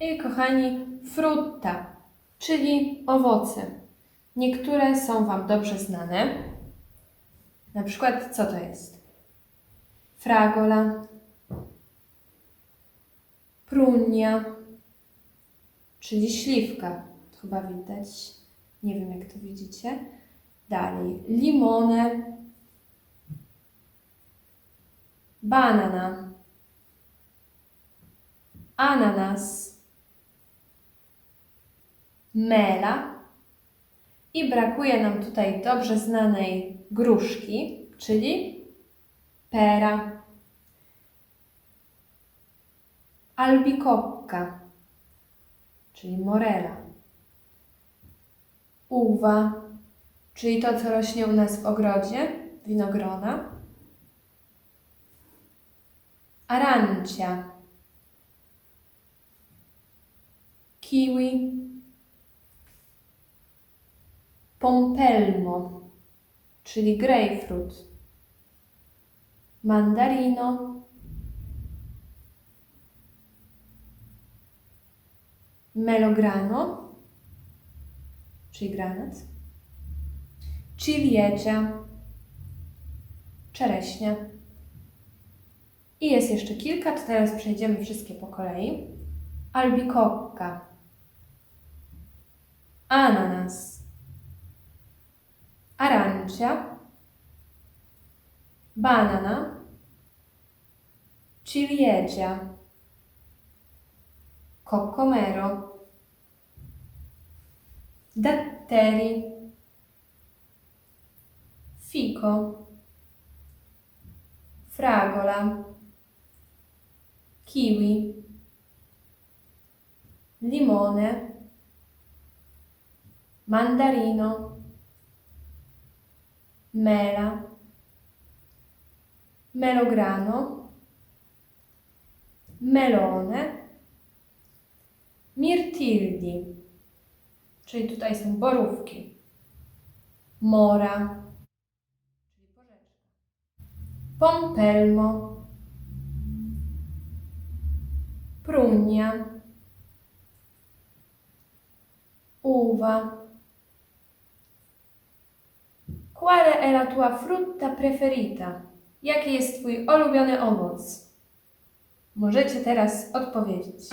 I kochani, frutta, czyli owoce. Niektóre są Wam dobrze znane. Na przykład, co to jest? Fragola, prunia, czyli śliwka. To chyba widać. Nie wiem, jak to widzicie. Dalej, limone, banana, ananas, mela. I brakuje nam tutaj dobrze znanej gruszki, czyli pera, albikokka, czyli morela, uwa, czyli to, co rośnie u nas w ogrodzie, winogrona, arancia, kiwi, pompelmo, czyli grapefruit, mandarino, melograno, czyli granat, ciliegia, czereśnia. I jest jeszcze kilka, to teraz przejdziemy wszystkie po kolei. Albikokka, ananas, arancia, banana, ciliegia, cocomero, datteri, fico, fragola, kiwi, limone, mandarino, mela, melograno, melone, mirtilli, czyli tutaj są borówki, mora, czyli pompelmo, prunia, uva. Quale è la tua frutta preferita? Jaki jest Twój ulubiony owoc? Możecie teraz odpowiedzieć.